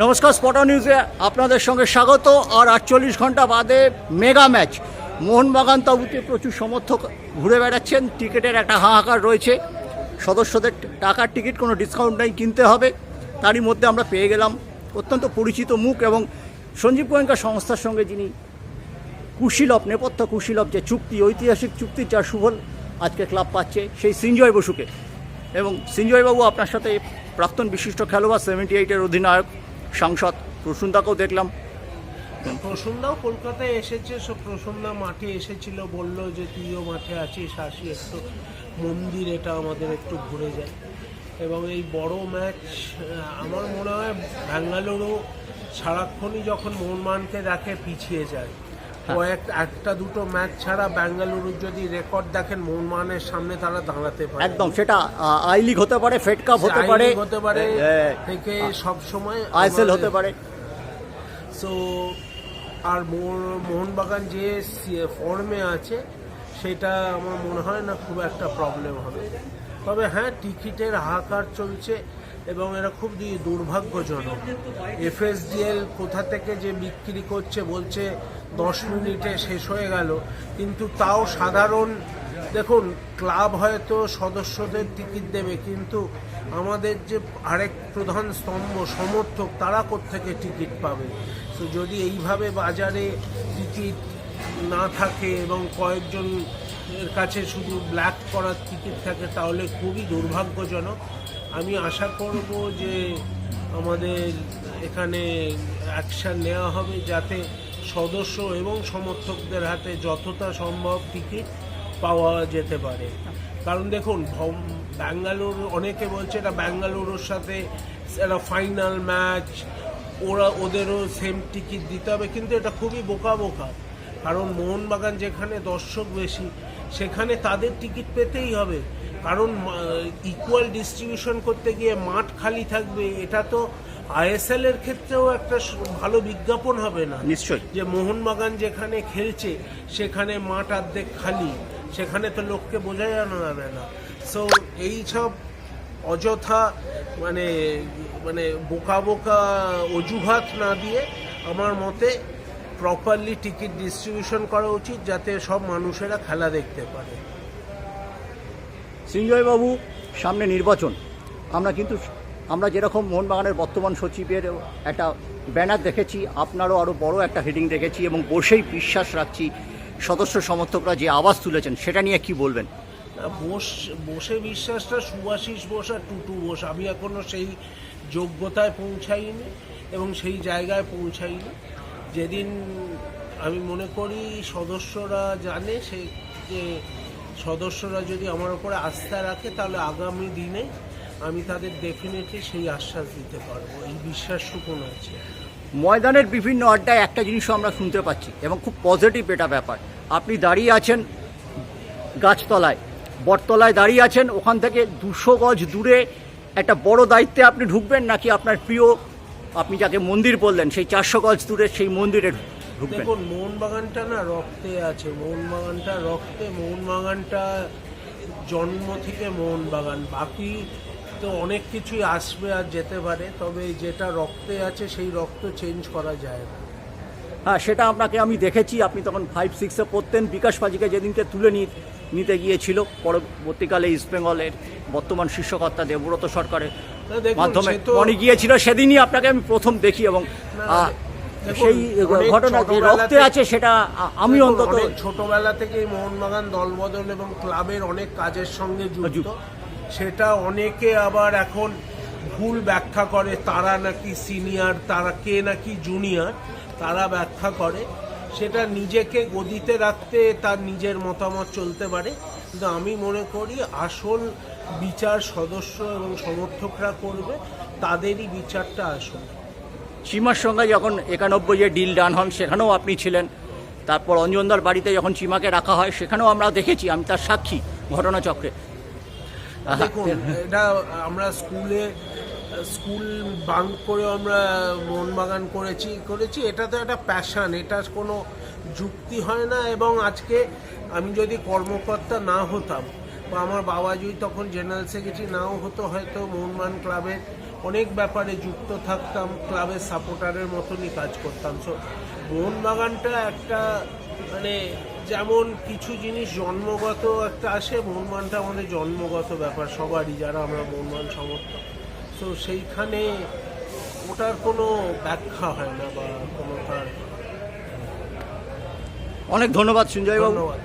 নমস্কার, স্পটা নিউজে আপনাদের সঙ্গে স্বাগত। আর আটচল্লিশ ঘণ্টা বাদে মেগা ম্যাচ। মোহনবাগান তাবুতে প্রচুর সমর্থক ঘুরে বেড়াচ্ছেন। টিকিটের একটা হাহাকার রয়েছে। সদস্যদের টাকার টিকিট কোনো ডিসকাউন্ট নেই, কিনতে হবে। তারই মধ্যে আমরা পেয়ে গেলাম অত্যন্ত পরিচিত মুখ এবং সঞ্জীব গোয়েঙ্কা সংস্থার সঙ্গে যিনি কুশীলভ, নেপথ্য কুশীলভ যে চুক্তি, ঐতিহাসিক চুক্তির যা সুফল আজকে ক্লাব পাচ্ছে, সেই সিঞ্জয় বসুকে। এবং সিঞ্জয়বাবু আপনার সাথে প্রাক্তন বিশিষ্ট খেলোয়াড় সেভেন্টি এইটের অধিনায়ক। সাংসদ প্রসূনদাকেও দেখলাম। প্রসন্নাও কলকাতায় এসেছে সব প্রসন্না মাঠে এসেছিল, বলল যে তুইও মাঠে আছিস, আসি একটু। মন্দির এটা আমাদের একটু ঘুরে যায়। এবং এই বড় ম্যাচ আমার মনে হয় ব্যাঙ্গালুরু সারাক্ষণই যখন মন মানকে দেখে, পিছিয়ে যায়। কয়েক একটা দুটো ম্যাচ ছাড়া ব্যাঙ্গালুরুর যদি রেকর্ড দেখেন মোহনবাগানের সামনে তারা দাঁড়াতে পারে। একদম সেটা আই লিগ হতে পারে ফেড কাপ হতে পারে হতে পারে হ্যাঁ, থেকে সব সময় আইএসএল হতে পারে। সো আর মোহন- মোহনবাগান যে ফর্মে আছে সেটা আমার মনে হয় না খুব একটা প্রবলেম হবে। তবে হ্যাঁ টিকিটের হাহাকার চলছে। এবং এরা খুব দুর্ভাগ্যজনক। এফএসডিএল কোথা থেকে যে বিক্রি করছে বলছে দশ মিনিটে শেষ হয়ে গেল। কিন্তু তাও সাধারণ, দেখুন, ক্লাব হয়তো সদস্যদের টিকিট দেবে, কিন্তু আমাদের যে আরেক প্রধান স্তম্ভ, সমর্থক, তারা কোত্থেকে টিকিট পাবে? তো যদি এইভাবে বাজারে টিকিট না থাকে এবং কয়েকজন কাছে শুধু ব্ল্যাক করার টিকিট থাকে, তাহলে খুবই দুর্ভাগ্যজনক। আমি আশা করব যে আমাদের এখানে অ্যাকশান নেওয়া হবে যাতে সদস্য এবং সমর্থকদের হাতে যতটা সম্ভব টিকিট পাওয়া যেতে পারে। কারণ দেখুন ব্যাঙ্গালোর, অনেকে বলছে এটা ব্যাঙ্গালোরের সাথে একটা ফাইনাল ম্যাচ ওরা, ওদেরও সেম টিকিট দিতে হবে, কিন্তু এটা খুবই বোকা বোকা। কারণ মোহনবাগান যেখানে দর্শক বেশি, সেখানে তাদের টিকিট পেতেই হবে। কারণ ইকুয়াল ডিস্ট্রিবিউশন করতে গিয়ে মাঠ খালি থাকবে এটা তো আইএসএল এর ক্ষেত্রেও একটা ভালো বিজ্ঞাপন হবে না। নিশ্চয়ই। যে মোহনবাগান যেখানে খেলছে সেখানে মাঠ অর্ধেক খালি সেখানে তো লোককে বোঝাই আনা যাবে না। সো এই সব অযথা মানে মানে বোকা বোকা অজুহাত না দিয়ে আমার মতে প্রপারলি টিকিট ডিস্ট্রিবিউশন করা উচিত যাতে সব মানুষেরা খেলা দেখতে পারে। সিঞ্জয়বাবু সামনে নির্বাচন। আমরা কিন্তু আমরা যেরকম মোহনবাগানের বর্তমান সচিবের একটা ব্যানার দেখেছি, আপনারও আরও বড় একটা হেডিং দেখেছি এবং বসেই বিশ্বাস রাখছি, সদস্য সমর্থকরা যে আওয়াজ তুলেছেন, সেটা নিয়ে কি বলবেন? বোস, বসে বিশ্বাসটা সুভাষিস বোস আর টুটু বোস। আমি এখনও সেই যোগ্যতায় পৌঁছাইনি এবং সেই জায়গায় পৌঁছাইনি। যেদিন আমি মনে করি সদস্যরা জানে সে যে সদস্যরা যদি আমার উপরে আস্থা রাখে, তাহলে আগামী দিনে আমি তাদের ডেফিনেটলি সেই আশ্বাস দিতে পারব। এই বিশ্বাসটুকুন আছে। ময়দানের বিভিন্ন আড্ডায় একটা জিনিসও আমরা শুনতে পাচ্ছি, এবং খুব পজিটিভ এটা ব্যাপার। আপনি দাঁড়িয়ে আছেন গাছতলায়, বটতলায় দাঁড়িয়ে আছেন, ওখান থেকে দুশো গজ দূরে একটা বড় দায়িত্বে আপনি ঢুকবেন, নাকি আপনার প্রিয়, আপনি যাকে মন্দির বললেন, সেই চারশো গজ দূরে সেই মন্দিরে ঢুকবেন দেখুন মোহনবাগানটা না রক্তে আছে। মোহনবাগানটা রক্তে মোহনবাগানটা জন্ম থেকে মোহনবাগান। বাকি তো অনেক কিছুই আসবে আর যেতে পারে তবে যেটা রক্তে আছে সেই রক্ত চেঞ্জ করা যায় না। হ্যাঁ সেটা আপনাকে আমি দেখেছি। আপনি তখন ফাইভ সিক্সে পড়তেন। বিকাশ পাজিকে যেদিনকে তুলে নিতে গিয়েছিল পরবর্তীকালে ইস্টবেঙ্গলের বর্তমান শীর্ষকর্তা দেবব্রত সরকারের মাধ্যমে। গিয়েছিল সেদিনই আপনাকে আমি প্রথম দেখি এবং সেই ঘটনা যে ছোটবেলা রক্তে আছে সেটা আমি অন্তত ছোটবেলা থেকেই মোহনবাগান দলবদল এবং ক্লাবের অনেক কাজের সঙ্গে যুক্ত। সেটা অনেকে আবার এখন ভুল ব্যাখ্যা করে তারা নাকি সিনিয়র তারা কে নাকি জুনিয়র তারা ব্যাখ্যা করে। সেটা নিজেকে গদিতে রাখতে তার নিজের মতামত চলতে পারে। কিন্তু আমি মনে করি আসল বিচার সদস্য এবং সমর্থকরা করবে তাদেরই বিচারটা আসল। চিমার সঙ্গে যখন একানব্বই যে ডিল ডান হন সেখানেও আপনি ছিলেন। তারপর অঞ্জনদার বাড়িতে যখন চিমাকে রাখা হয় সেখানেও আমরা দেখেছি আমি তার সাক্ষী ঘটনাচক্রে। দেখুন এটা আমরা স্কুলে স্কুল বাঙ্ক করে আমরা মোহনবাগান করেছি করেছি। এটা তো একটা প্যাশন এটা কোনো যুক্তি হয় না। এবং আজকে আমি যদি কর্মকর্তা না হতাম বা আমার বাবা যদি তখন জেনারেল সেক্রেটারি নাও হতো হয়তো মোহনবাগান ক্লাবের অনেক ব্যাপারে যুক্ত থাকতাম ক্লাবের সাপোর্টারের মতনই কাজ করতাম। সো মোহনবাগানটা একটা মানে যেমন কিছু জিনিস জন্মগত একটা আসে মোহনবাগানটা আমাদের জন্মগত ব্যাপার সবারই যারা আমরা মোহনবাগান সমর্থক। তো সেইখানে ওটার কোনো ব্যাখ্যা হয় না বা কোনো তার অনেক ধন্যবাদ সঞ্জয়বাবু। ধন্যবাদ।